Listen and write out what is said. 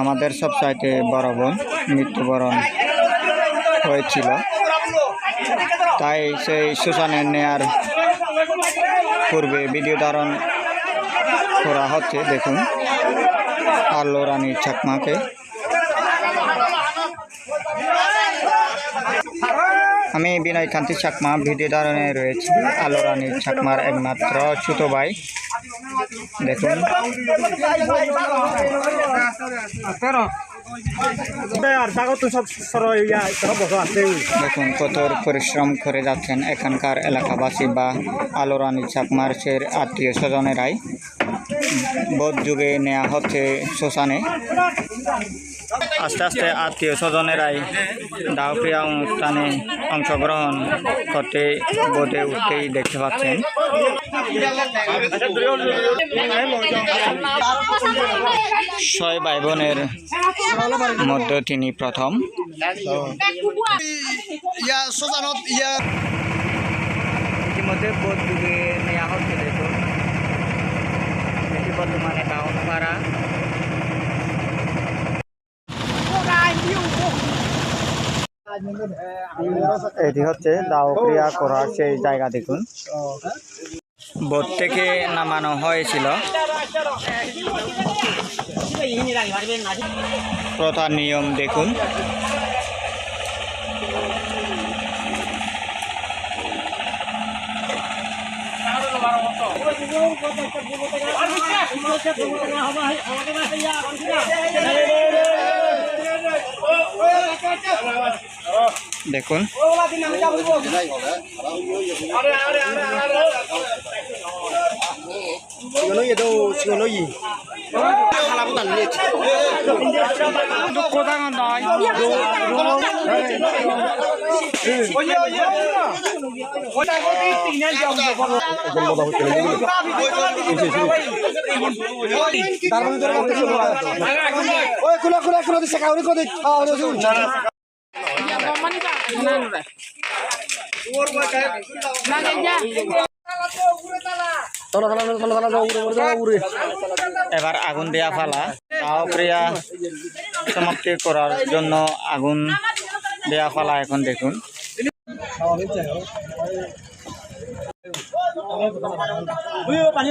আমাদের সবচাইতে বড় বোন মৃত্যুবরণ হয়েছিল। তাই সেই শ্মশানে নেয়ার পূর্বে ভিডিও ধারণ করা হচ্ছে, দেখুন। আল্লো রানী চাকমাকে আমি বিনয় কান্তি চাকমা, ভিডিও ধারণে রয়েছি। আলো রানী চাকমার একমাত্র ছোট ভাই। দেখুন। দেখুন কত পরিশ্রম করে যাচ্ছেন এখানকার এলাকাবাসী বা আলো রানী চাকমার সের আত্মীয় স্বজনেরাই। বোধ যুগে নেওয়া হচ্ছে শ্মশানে। আস্তে আস্তে আত্মীয় স্বজনেরাই দাওক্রিয়া অনুষ্ঠানে অংশগ্রহণ করতে বোধে উঠতেই দেখতে পাচ্ছেন। ছয় ভাই বোনের মধ্যে তিনি প্রথম। ইতিমধ্যে বোধ নেওয়া হচ্ছে, দেখুন। বর্তমানে বাউনপাড়া। এটি হচ্ছে দাও ক্রিয়া করার সেই জায়গা দেখুন। বোট থেকে নামানো হয়েছিল। প্রথার নিয়ম দেখুন। দেখুন। খোলা খোলা খোলা দিছে কাউরি কো এবার আগুন দেয়া ফালা। দাও ক্রিয়া সমাপ্তি করার জন্য আগুন দেয়া ফালা এখন দেখুন। পানী